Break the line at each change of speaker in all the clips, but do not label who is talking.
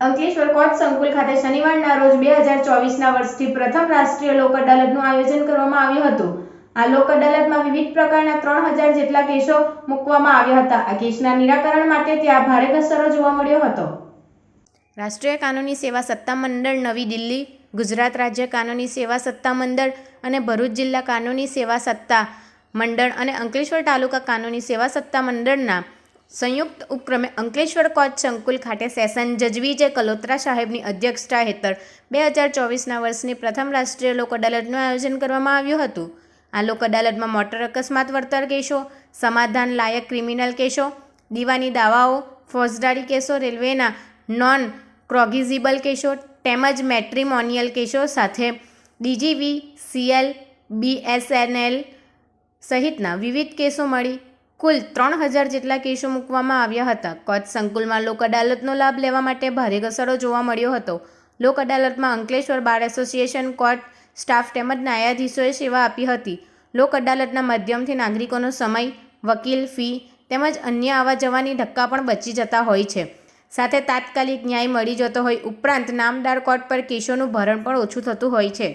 Ankleshwar coach સંકુલ ખાતે શનિવારના રોજ બે હજાર ચોવીસના વર્ષથી પ્રથમ રાષ્ટ્રીય લોક અદાલતનું આયોજન કરવામાં આવ્યું હતું. આ લોક અદાલતમાં વિવિધ પ્રકારના ત્રણ હજાર જેટલા કેસો મૂકવામાં આવ્યા હતા. આ કેસના નિરાકરણ માટે ત્યાં ભારે ઘસરો જોવા મળ્યો હતો. રાષ્ટ્રીય કાનૂની સેવા સત્તા મંડળ નવી દિલ્હી, ગુજરાત રાજ્ય કાનૂની સેવા સત્તા મંડળ અને ભરૂચ જિલ્લા કાનૂની સેવા સત્તા મંડળ અને અંકલેશ્વર તાલુકા કાનૂની સેવા સત્તા મંડળના સંયુક્ત ઉપક્રમે અંકલેશ્વર કોચ સંકુલ ખાતે સેશન જજવીજે કલોત્રા સાહેબની અધ્યક્ષતા હેઠળ બે હજાર ચોવીસના વર્ષની પ્રથમ રાષ્ટ્રીય લોક અદાલતનું આયોજન કરવામાં આવ્યું હતું. આ લોક અદાલતમાં મોટર અકસ્માત વળતર કેસો, સમાધાન લાયક ક્રિમિનલ કેસો, દીવાની દાવાઓ, ફોજદારી કેસો, રેલવેના નોન ક્રોગિઝિબલ કેસો, તેમજ મેટ્રિમોનિયલ કેસો સાથે ડીજીવી, સીએલ, બીએસએનએલ સહિતના વિવિધ કેસો મળી કુલ ત્રણ હજાર જેટલા કેસો મૂકવામાં આવ્યા હતા. કોચ સંકુલમાં લોક અદાલતનો લાભ લેવા માટે ભારે ઘસારો જોવા મળ્યો હતો. લોક અદાલતમાં Ankleshwar bar association court staff તેમજ ન્યાયાધીશોએ સેવા આપી હતી. લોક અદાલતના માધ્યમથી નાગરિકોનો સમય, વકીલ, ફી તેમજ અન્ય આવા જવાની ધક્કા પણ બચી જતા હોય છે. સાથે તાત્કાલિક ન્યાય મળી જતો હોય ઉપરાંત નામદાર કોર્ટ પર કેસોનું ભરણ પણ ઓછું થતું હોય છે.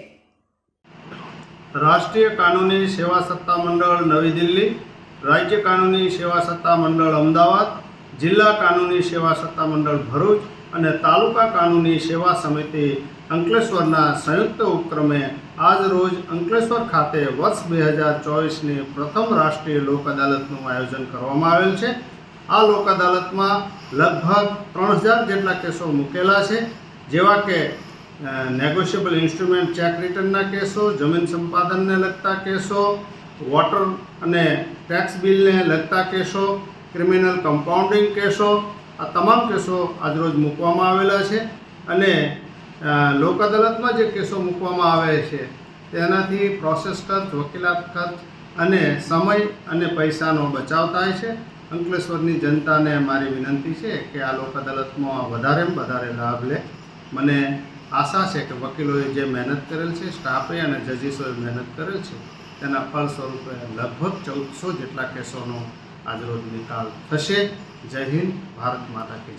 રાષ્ટ્રીય કાનૂની સેવા સત્તા મંડળ નવી દિલ્હી રાજ્ય કાનૂની સેવા સત્તા મંડળ અમદાવાદ, જિલ્લા કાનૂની સેવા સત્તા મંડળ ભરૂચ અને તાલુકા કાનૂની સેવા સમિતિ અંકલેશ્વરના સંયુક્ત ઉપક્રમે આજ રોજ અંકલેશ્વર ખાતે વર્ષ બે હજાર ચોવીસની પ્રથમ રાષ્ટ્રીય લોક અદાલતનું આયોજન કરવામાં આવેલ છે. આ લોક અદાલતમાં લગભગ ત્રણ હજાર જેટલા કેસો મૂકેલા છે, જેવા કે નેગોશિયેબલ ઇન્સ્ટ્રુમેન્ટ ચેક રિટર્નના કેસો, જમીન સંપાદનને લગતા કેસો વોટર અને ટેક્સ બિલને લગતા કેસો, ક્રિમિનલ કમ્પાઉન્ડિંગ કેસો, આ તમામ કેસો આજરોજ મૂકવામાં આવેલા છે અને લોક અદાલતમાં જે કેસો મૂકવામાં આવે છે તેનાથી પ્રોસેસ ખર્ચ, વકીલાત ખર્ચ અને સમય અને પૈસાનો બચાવ થાય છે. અંકલેશ્વરની જનતાને મારી વિનંતી છે કે આ લોક અદાલતમાં વધારેમાં વધારે લાભ લે. મને આશા છે કે વકીલોએ જે મહેનત કરેલ છે, સ્ટાફે અને જજીસોએ મહેનત કરેલ છે તેના ફળ સ્વરૂપે લગભગ ચૌદસો જેટલા કેસોનો આજરોજ નિકાલ થશે જય હિન્દ, ભારત માતા કી.